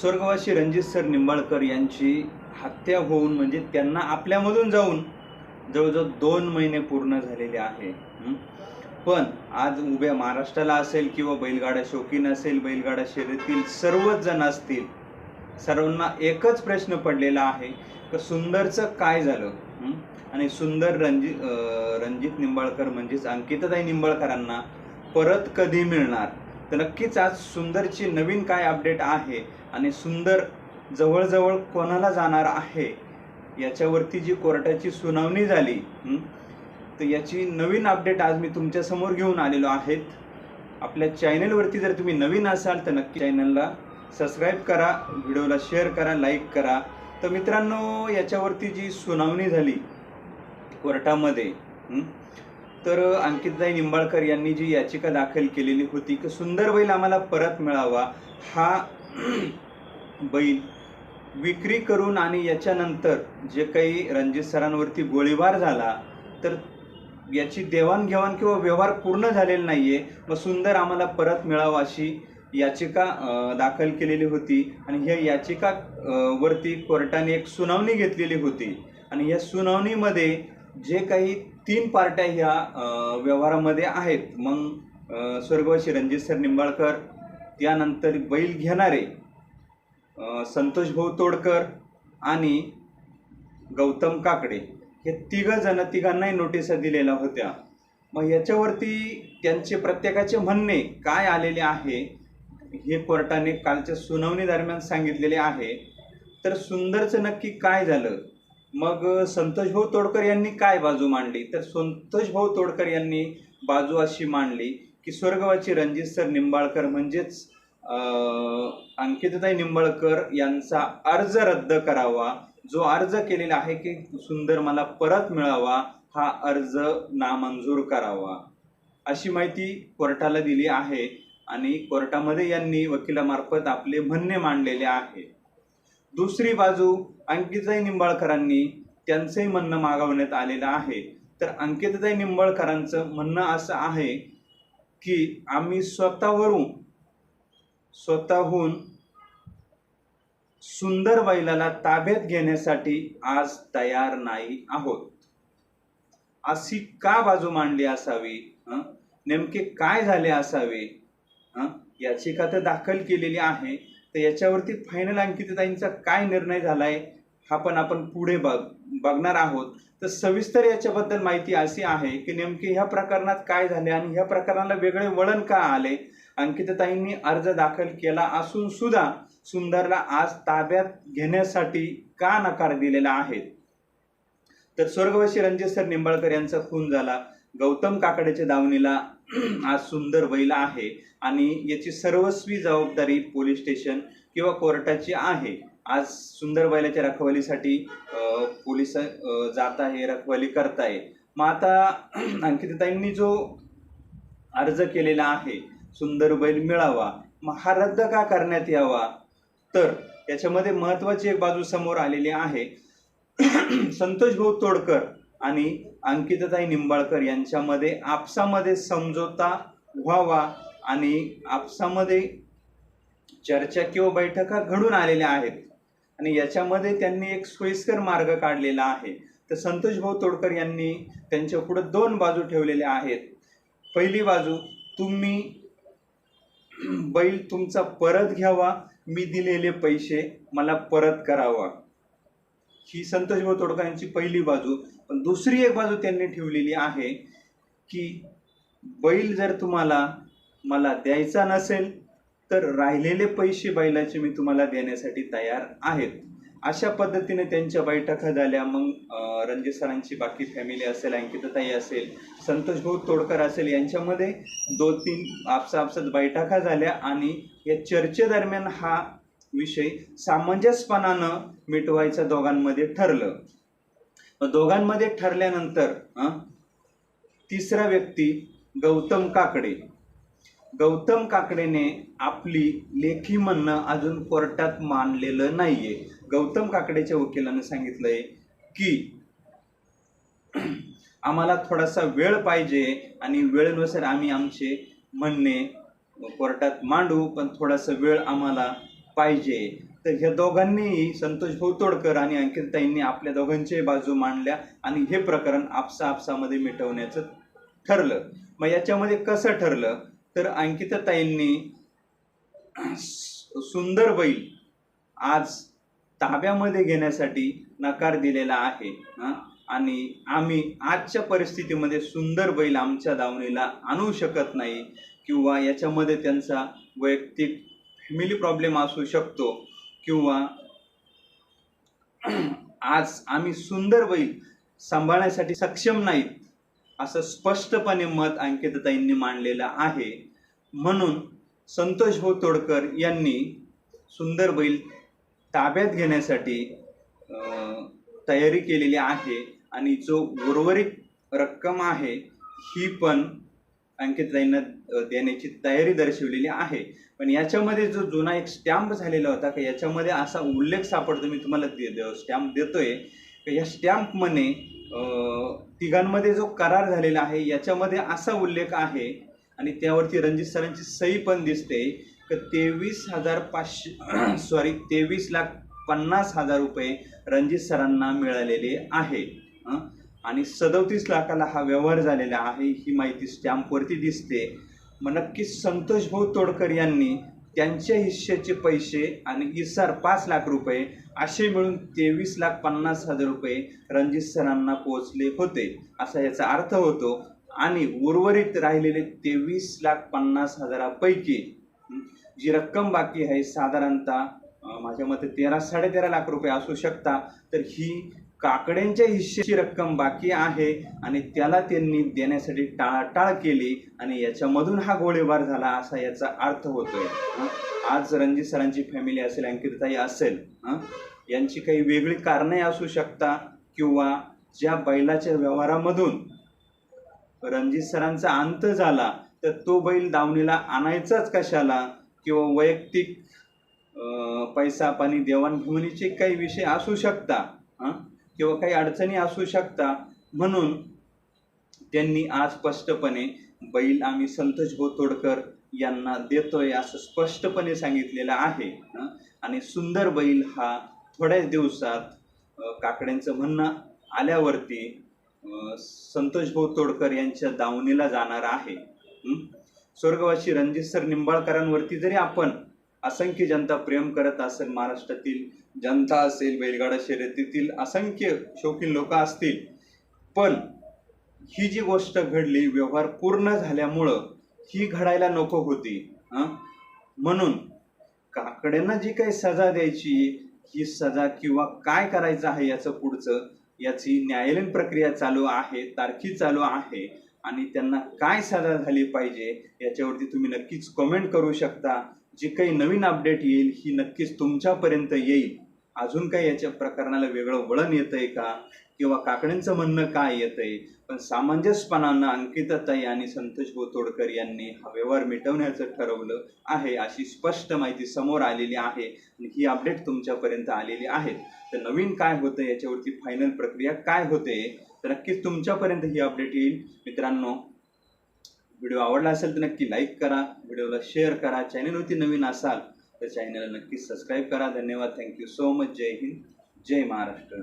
स्वर्गवासी रणजित सर निंबाळकर यांची हत्या होऊन म्हणजे त्यांना आपल्यामधून जाऊन जवळजवळ दोन महिने पूर्ण झालेले आहे. पण आज उभ्या महाराष्ट्राला असेल किंवा बैलगाडा शौकीन असेल बैलगाडा शर्यतील सर्वच जण असतील सर्वांना एकच प्रश्न पडलेला आहे की सुंदरचं काय झालं? आणि सुंदर रणजित रणजित निंबाळकर म्हणजेच अंकिताताई निंबाळकरांना परत कधी मिळणार? तर नक्कीच आज सुंदरची नवीन काय अपडेट आहे आणि सुंदर जवळजवळ कोणाला जाणार आहे? याच्यावरती जी कोर्टाची सुनावणी झाली तर याची नवीन अपडेट आज मी तुमच्यासमोर घेऊन आलेलो आहेत. आपल्या चॅनलवरती जर तुम्ही नवीन असाल तर नक्की चॅनलला सबस्क्राईब करा व्हिडिओला शेअर करा लाईक करा. तर मित्रांनो याच्यावरती जी सुनावणी झाली कोर्टामध्ये तर अंकितदाई निंबाळकर यांनी जी याचिका दाखल केलेली होती की सुंदर बैल आम्हाला परत मिळावा हा बैल विक्री करून आणि याच्यानंतर जे काही रणजित सरांवरती गोळीबार झाला तर याची देवाणघेवाण किंवा व्यवहार पूर्ण झालेला नाही आहे मग सुंदर आम्हाला परत मिळावा अशी याचिका दाखल केलेली होती. आणि ह्या याचिका वरती कोर्टाने एक सुनावणी घेतलेली होती. आणि या सुनावणीमध्ये जे काही तीन पार्ट्या ह्या व्यवहारामध्ये आहेत मग स्वर्गवासी रणजित सर निंबाळकर त्यानंतर बैल घेणारे संतोष भाऊ तोडकर आणि गौतम काकडे हे तिघं जण तिघांनाही नोटिसा दिलेल्या होत्या. मग याच्यावरती त्यांचे प्रत्येकाचे म्हणणे काय आलेले आहे हे कोर्टाने कालच्या सुनावणी दरम्यान सांगितलेले आहे. तर सुंदरचं नक्की काय झालं? मग संतोषभाऊ तोडकर यांनी काय बाजू मांडली? तर संतोषभाऊ तोडकर यांनी बाजू अशी मांडली की स्वर्गवाची रणजित सर निंबाळकर म्हणजेच अं, अंकिताताई निंबाळकर यांचा अर्ज रद्द करावा. जो अर्ज केलेला आहे की सुंदर मला परत मिळावा हा अर्ज नामंजूर करावा. अशी माहिती कोर्टाला दिली आहे आणि कोर्टामध्ये यांनी वकिलामार्फत आपले म्हणणे मांडलेले आहे. दुसरी बाजू अंकिताई निंबाळकरांनी त्यांचंही म्हणणं मागवण्यात आलेलं आहे. तर अंकिताताई निंबाळकरांचं म्हणणं असं आहे की आम्ही स्वतःवरून स्वतःहून सुंदर बैलाला ताब्यात घेण्यासाठी आज तयार नाही आहोत. अशी का बाजू मांडली असावी? हं? नेमके काय झाले असावे? याची याचिका तर दाखल केलेली आहे. तर याच्यावरती फायनल अंकितताईंचा काय निर्णय झालाय हा पण आपण पुढे बघ बघणार आहोत. तर सविस्तर याच्याबद्दल माहिती अशी आहे की नेमके ह्या प्रकरणात काय झाले आणि ह्या प्रकरणाला वेगळे वळण का आले? अंकितताईंनी अर्ज दाखल केला असून सुद्धा सुंदरला आज ताब्यात घेण्यासाठी का नकार दिलेला आहे? तर स्वर्गवासी रणजित सर निंबाळकर यांचा खून झाला. गौतम काकडेच्या दावणीला आज सुंदर बैल आहे. आणि याची सर्वस्वी जबाबदारी पोलीस स्टेशन किंवा कोर्टाची आहे. आज सुंदर बैलाच्या रखवालीसाठी पोलीस जात आहे रखवाली करताय. मग आता अंकिताताईंनी जो अर्ज केलेला आहे सुंदर बैल मिळावा मग हा रद्द का करण्यात यावा? तर याच्यामध्ये महत्वाची एक बाजू समोर आलेली आहे. संतोष भाऊ तोडकर आणि अंकितताई निंबाळकर यांच्यामध्ये आपसामध्ये समझोता व्हावा आणि आपसामध्ये चर्चा किंवा बैठका घडून आलेल्या आहेत. आणि याच्यामध्ये त्यांनी एक सोयीस्कर मार्ग काढलेला आहे. तर संतोष भाऊ तोडकर यांनी त्यांच्या पुढे दोन बाजू ठेवलेल्या आहेत. पहिली बाजू तुम्ही बैल तुमचा परत घ्यावा मी दिलेले पैसे मला परत करावा. ही संतोष भाऊ तोडकर यांची पहिली बाजू. पण दुसरी एक बाजू त्यांनी ठेवलेली आहे की बैल जर तुम्हाला मला द्यायचा नसेल तर राहिलेले पैसे बैलाचे मी तुम्हाला देण्यासाठी तयार आहेत अशा पद्धतीने त्यांच्या बैठका झाल्या. मग रणजित सरांची बाकी फॅमिली असेल अंकिताताई असेल संतोष भाऊ तोडकर असेल यांच्यामध्ये दोन तीन आपसाआपसात बैठका झाल्या आणि या चर्चेदरम्यान हा विषय सामंजस्यपणानं मिटवायचा दोघांमध्ये ठरलं. दोघांमध्ये ठरल्यानंतर तिसरा व्यक्ती गौतम काकडे. गौतम काकडेने आपली लेखी म्हणणं अजून कोर्टात मांडलेलं नाहीये. गौतम काकडेच्या वकिलानं सांगितलंय की आम्हाला थोडासा वेळ पाहिजे आणि वेळेनुसार आम्ही आमचे म्हणणे कोर्टात मांडू पण थोडासा वेळ आम्हाला पाहिजे. तर ह्या दोघांनीही संतोष भाऊ तोडकर आणि अंकिताईंनी आपल्या दोघांच्याही बाजू मांडल्या आणि हे प्रकरण आपसा आपसामध्ये मिटवण्याचं ठरलं. मग याच्यामध्ये कसं ठरलं? तर अंकिताताईंनी सुंदर बैल आज ताब्यामध्ये घेण्यासाठी नकार दिलेला आहे आणि आम्ही आजच्या परिस्थितीमध्ये सुंदर बैल आमच्या दावणीला आणू शकत नाही किंवा याच्यामध्ये त्यांचा वैयक्तिक फॅमिली प्रॉब्लेम असू शकतो किंवा आज आम्ही सुंदर बैल सांभाळण्यासाठी सक्षम नाहीत. असं स्पष्टपणे मत अंकितताईंनी मांडलेलं आहे. म्हणून संतोष भाऊ तोडकर यांनी सुंदर बैल ताब्यात घेण्यासाठी तयारी केलेली आहे आणि जो उर्वरित रक्कम आहे ही पण अंकितताईंना देण्याची तयारी दर्शवलेली आहे. पण याच्यामध्ये जो जुना एक स्टॅम्प झालेला होता का याच्यामध्ये असा उल्लेख सापडतो मी तुम्हाला दे स्टॅम्प देतोय या स्टॅम्पमध्ये तिघांमध्ये जो करार झालेला आहे याच्यामध्ये असा उल्लेख आहे आणि त्यावरती रणजित सरांची सही पण दिसते की तेवीस हजार पाचशे सॉरी तेवीस लाख पन्नास हजार रुपये रणजित सरांना मिळालेले आहे हं? आणि सदोतीस लाखाला हा व्यवहार झालेला आहे ही माहिती स्टॅम्पवरती दिसते मग नक्कीच संतोष भाऊ तोडकर यांनी त्यांच्या हिश्श्याचे पैसे आणि इसार पाच लाख रुपये असे मिळून तेवीस लाख पन्नास हजार रुपये रणजित सरांना पोहोचले होते असा याचा अर्थ होतो. आणि उर्वरित राहिलेले तेवीस लाख पन्नास हजारापैकी जी रक्कम बाकी आहे साधारणतः माझ्या मते तेरा साडेतेरा लाख रुपये असू शकता. तर ही काकड्यांच्या हिश्श्याची रक्कम बाकी आहे आणि त्याला त्यांनी देण्यासाठी टाळाटाळ केली आणि याच्यामधून हा गोळीबार झाला असा याचा अर्थ होतोय. आज रणजित सरांची फॅमिली असेल अंकिताई असेल यांची काही वेगळी कारणे असू शकता किंवा ज्या बैलाच्या व्यवहारामधून रणजित सरांचा अंत झाला तर तो बैल दावणीला आणायचाच कशाला? किंवा वैयक्तिक पैसा पाणी देवाणघेवाणीचे काही विषय असू शकता हां? किंवा काही अडचणी असू शकता म्हणून त्यांनी आज स्पष्टपणे बैल आम्ही संतोष बोतोडकर यांना देतोय असं स्पष्टपणे सांगितलेलं आहे. आणि सुंदर बैल हा थोड्याच दिवसात काकड्यांचं म्हणणं आल्यावरती संतोष भाऊ तोडकर यांच्या दावणीला जाणार आहे. स्वर्गवासी रणजित सर निंबाळकरांवरती जरी आपण असंख्य जनता प्रेम करत असेल महाराष्ट्रातील जनता असेल बैलगाडा शर्यतीतील असंख्य शौकीन लोक असतील पण ही जी गोष्ट घडली व्यवहार पूर्ण झाल्यामुळं ही घडायला नको होती हं? म्हणून काकड्यांना जी काही सजा द्यायची ही सजा किंवा काय करायचं आहे याचं पुढचं याची न्यायालयीन प्रक्रिया चालू आहे तारखी चालू आहे आणि त्यांना काय सजा झाली पाहिजे याच्यावरती तुम्ही नक्कीच कमेंट करू शकता जे काही नवीन अपडेट येईल ही नक्कीच तुमच्यापर्यंत येईल. अजून काही याच्या प्रकरणाला वेगळं वळण येतंय का? किंवा काकड्यांचं म्हणणं काय येतंय? पण सामंजस्यपणानं अंकिताताई आणि संतोष गोतोडकर यांनी हा व्यवहार मिटवण्याचं ठरवलं आहे अशी स्पष्ट माहिती समोर आलेली आहे आणि ही अपडेट तुमच्यापर्यंत आलेली आहे. तर नवीन काय होतं याच्यावरती फायनल प्रक्रिया काय होते? तर नक्कीच तुमच्यापर्यंत ही अपडेट येईल. मित्रांनो व्हिडिओ आवडला असेल तर नक्की लाईक करा व्हिडिओला शेअर करा. चॅनलवरती नवीन असाल तर चॅनलला नक्की सबस्क्राईब करा. धन्यवाद. थँक्यू सो मच जय हिंद. जय महाराष्ट्र.